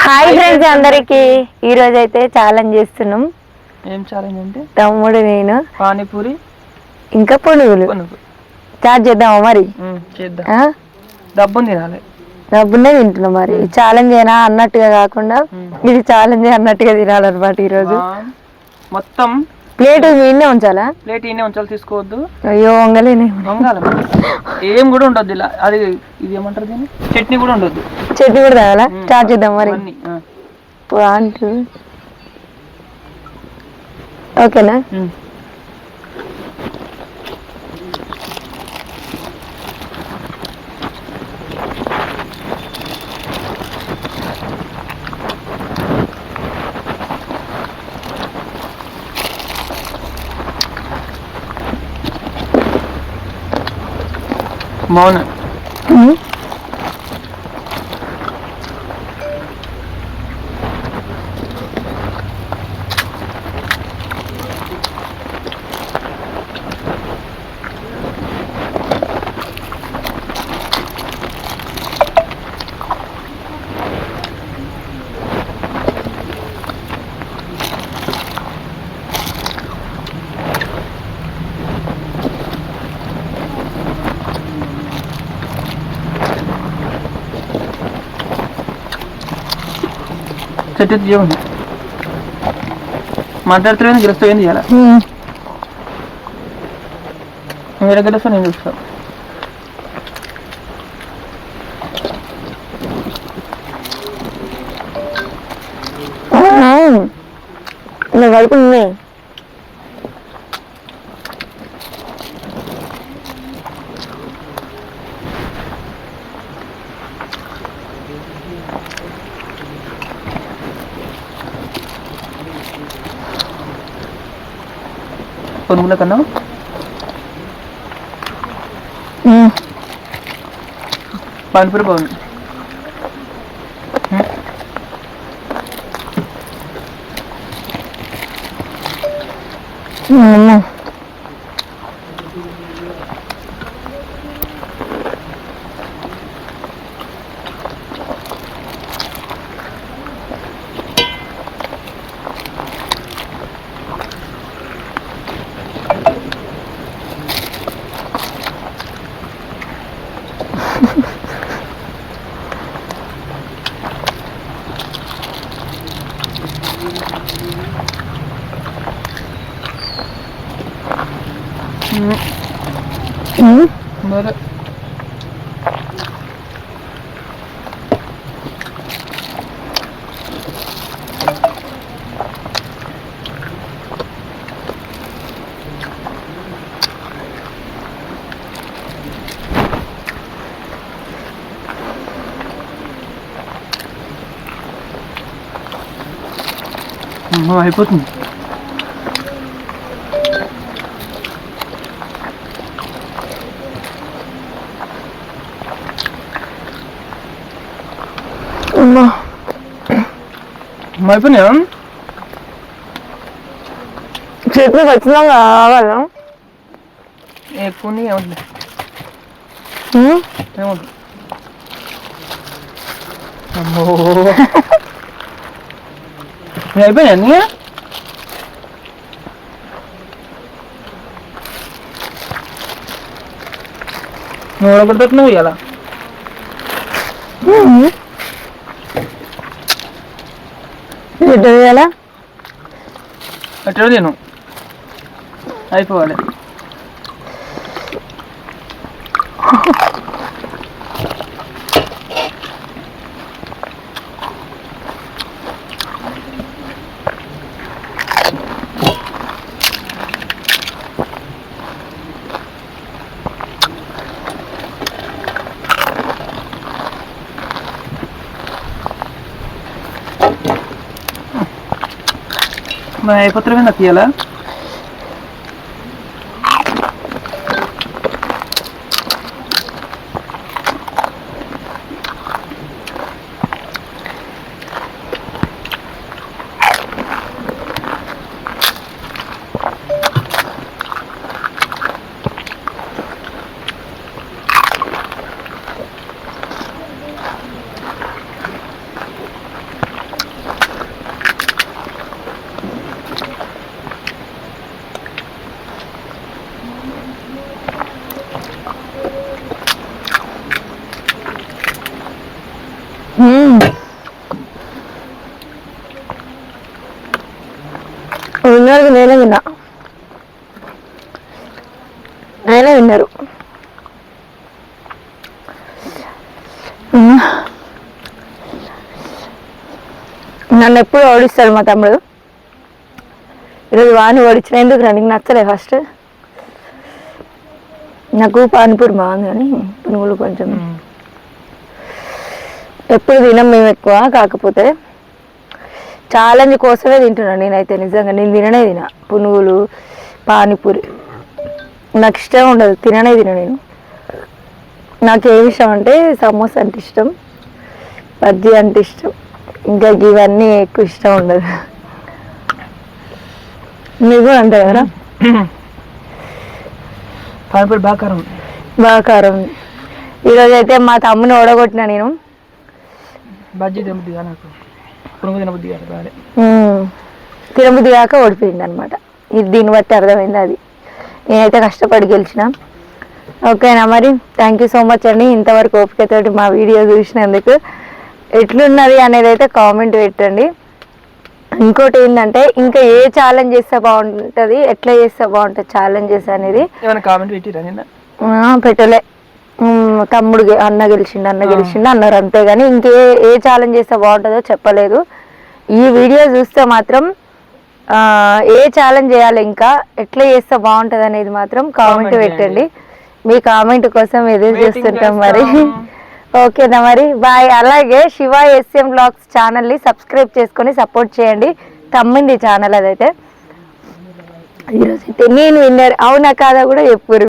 Hi friends అందరికి. ఈ రోజు అయితే ఛాలెంజ్ చేస్తున్నాం. ఏం ఛాలెంజ్ అంటే? తమ్ముడు నేను. పానీపూరి ఇంకా పునుగులు. చార్జ్ చేద్దామా మరి? చేద్దాం? డబ్బుని తినాలి డబ్బునే తింటున్నాం మరి. ఛాలెంజ్ అయినా అన్నట్టుగా కాకుండా ఇది ఛాలెంజ్ అన్నట్టుగా తినాలన్నమాట ఈ రోజు ఆ, మొత్తం ప్లేట్ మీనే ఉంచాలా? ప్లేట్ ఈయనే ఉంచాలి తీసుకోవద్దు. అయ్యో వంగలేనే. వంగాలి. ఏం కూడా ఉండొద్దు ఇలా. అది ఇది ఏమంటారు దీన్ని? చట్నీ కూడా ఉండొద్దు. చట్నీ కూడా తాగాలా? చార్జ్ చేద్దాం మరి. పాంటు ఓకేనా Mona. Hum? ఉమ్. చట్నీ చేయండి మాట్లాడుతున్నా గెలుస్తావు ఏం చేయాలి ఉమ్. వేరే గెలుస్తా నేను చూస్తా అవును. ഒന്നുകൂടെ കണ്ടോ? പാൽപ്പൊരി പോകുന്നു పానీపూరి బాగుంది మరి అమ్మో, అయిపోతుంది అమ్మా అమ్మో, అయిపోయినాయా చట్నీ ఖచ్చితంగా కావాలా ఎక్కువ ఏముంది ఉమ్. ఏముంది అమ్మో. అన్నీ? నువ్వు ఒకటి ఇవ్వాలా ఉమ్. ఎట్లా చేయాలా అట్లా నేను అయిపోవాలి. మరి అయిపోతుంది నాకు ఇవ్వాలా Hmm. మ్మ్. నేనే విన్నా. నేనే విన్నారు. నన్ను ఎప్పుడు ఓడిస్తాడు మా తమ్ముడు? ఈరోజు వాణి ఓడించిన ఎందుకు రా? నచ్చలే ఫస్ట్ నాకు పానీపూరి బాగుంది కానీ పునుగులు కొంచెం ఎప్పుడు తినం మేము ఎక్కువ కాకపోతే ఛాలెంజ్ కోసమే తింటున్నాను నేనైతే నిజంగా. నేను తిననే తిన. పునుగులు పానీపూరి నాకు ఇష్టం ఉండదు. తిననే తిన నేను. నాకు ఏమి ఇష్టం అంటే సమోసా అంటే ఇష్టం బజ్జీ అంటే ఇష్టం. ఇంకా ఇవన్నీ ఎక్కువ ఇష్టం ఉండదు. మీకు అంతే కదా? పానిపూరి బాగా కారం. బాగా కారం ఉంది. ఈరోజు అయితే మా తమ్ముని ఓడగొట్టిన నేను. బజ్జీ తినబుద్దిగా నాకు. పునుగు తినబుద్దిగా బాగా ఉమ్, తిరుపతి కాక ఓడిపోయింది అనమాట ఇది దీన్ని బట్టి అర్థమైంది అది. నేనైతే కష్టపడి గెలిచిన. ఓకేనా మరి? థ్యాంక్ యూ సో మచ్ అండి. ఇంతవరకు ఓపికతోటి మా వీడియో చూసినందుకు. ఎట్లున్నది అనేది అయితే కామెంట్ పెట్టండి. ఇంకోటి ఏంటంటే ఇంకా ఏ ఛాలెంజ్ చేస్తే బాగుంటుంది ఎట్లా చేస్తే బాగుంటుంది ఛాలెంజెస్ అనేది పెట్టలే. తమ్ముడు అన్న గెలిచిండు అన్న గెలిచిండు అన్నారు అంతేగాని ఇంకే ఏ ఛాలెంజ్ చేస్తే బాగుంటుందో చెప్పలేదు. ఈ వీడియో చూస్తే మాత్రం ఏ ఛాలెంజ్ చేయాలి ఇంకా ఎట్లా చేస్తే బాగుంటుంది అనేది మాత్రం కామెంట్ పెట్టండి. మీ కామెంట్ కోసం ఎదురు చూస్తుంటాం మరి. ఓకేనా మరి బాయ్. అలాగే శివ ఎస్ఎం బ్లాగ్స్ ఛానల్ని సబ్స్క్రైబ్ చేసుకొని సపోర్ట్ చేయండి. తమ్మింది ఛానల్ అదైతే. ఈరోజు అయితే నేను విన్నర్. అవునా కాదా కూడా చెప్పురు